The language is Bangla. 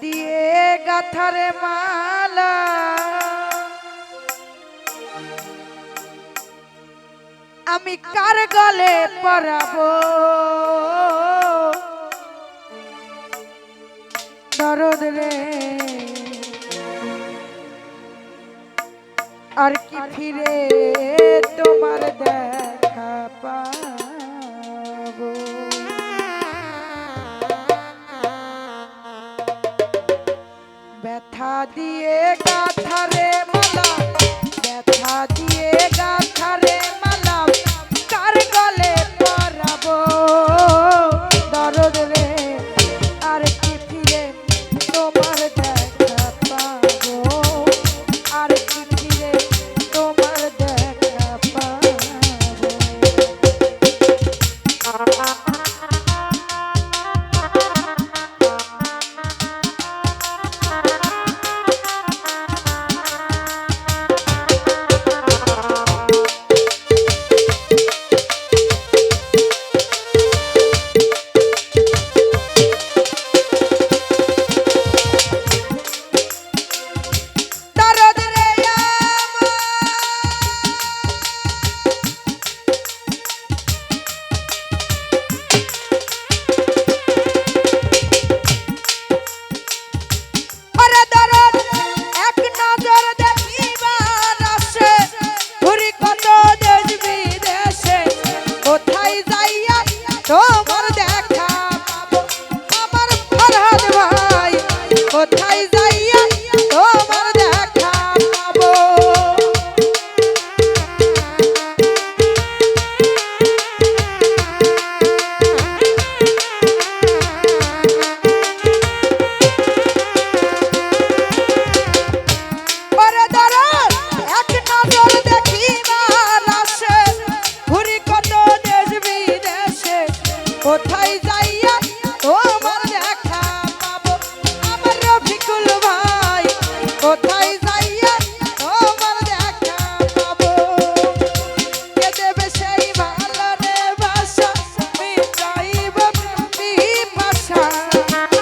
দিয়ে গাথারে মালা। আমি কার গলে পরাবো? দরদ রে। আর কি ফিরে তোমার দেখা পা Thank you.